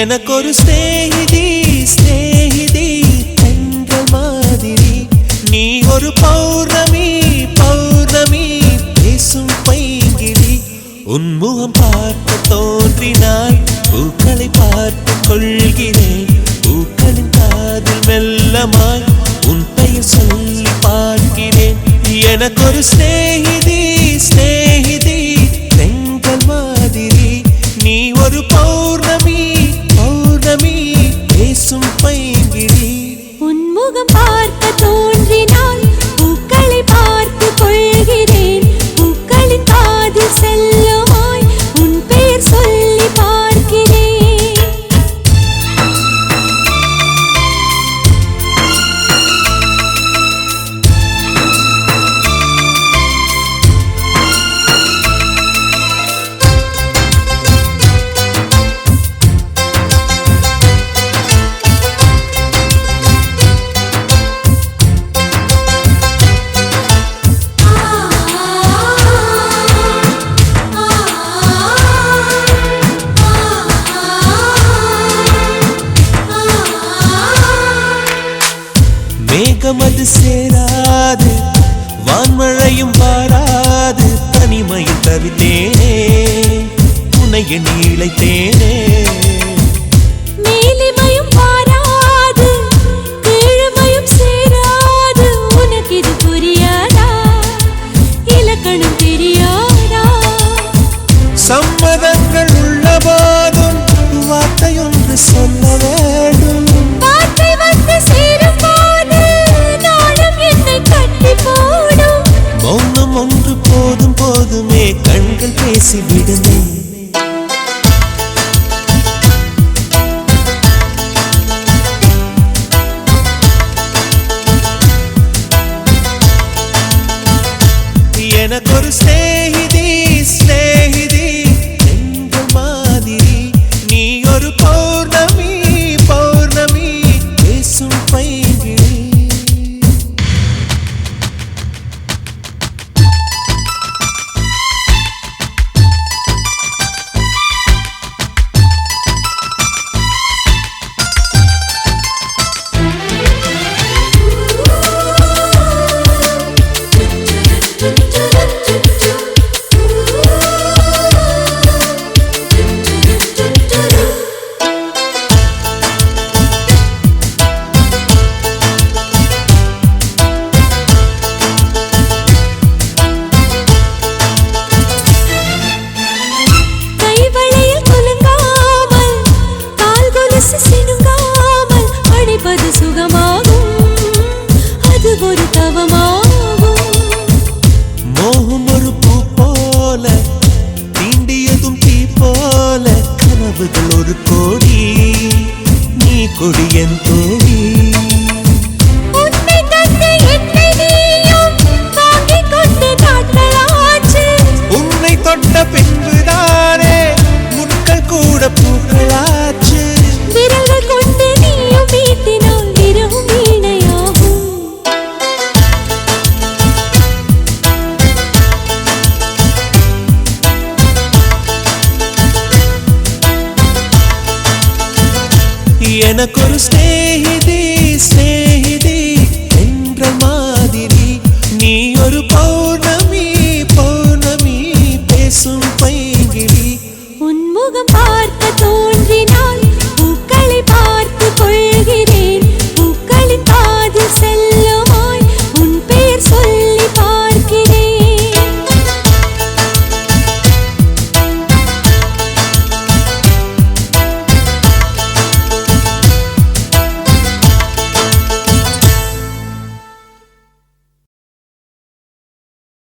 எனக்கொரு ஸ்நேகிதி ஸ்நேகிதி என்ற மாதிரி. நீ ஒரு பௌர்ணமி பௌர்ணமி பேசும் பைங்கிழி உன்முகம் பார்க்க தோன்றினாய் பூக்களை பார்த்து கொள்கிறேன். பூக்களின் காதில் மெல்லமாய் உன் பெயர் சொல்லி பார்க்கிறேன் எனக்கொரு ஸ்நேகிதி ஸ்நேகிதி பேசும் பைங்கிழி உன்முகம் ஏக்கம் அது சேராது. வான்மழையும் வாராது. தனிமையில் தவித்தேனே. உன்னை நீளைத்தேனே கண்கள் பேசி விடுமே எனக்கொரு ஸ்டே മനസ്സ് സിനുങ്ങാമൽ അണിപത് സുഖമാകും. எனக்கொரு ஸ்நேகிதி ஸ்நேகிதி என்ற மாதிரி. நீ ஒரு பௌர்ணமி பௌர்ணமி பேசும் பைங்கிடி உன்முகம் பார்க்க தோன்றினார்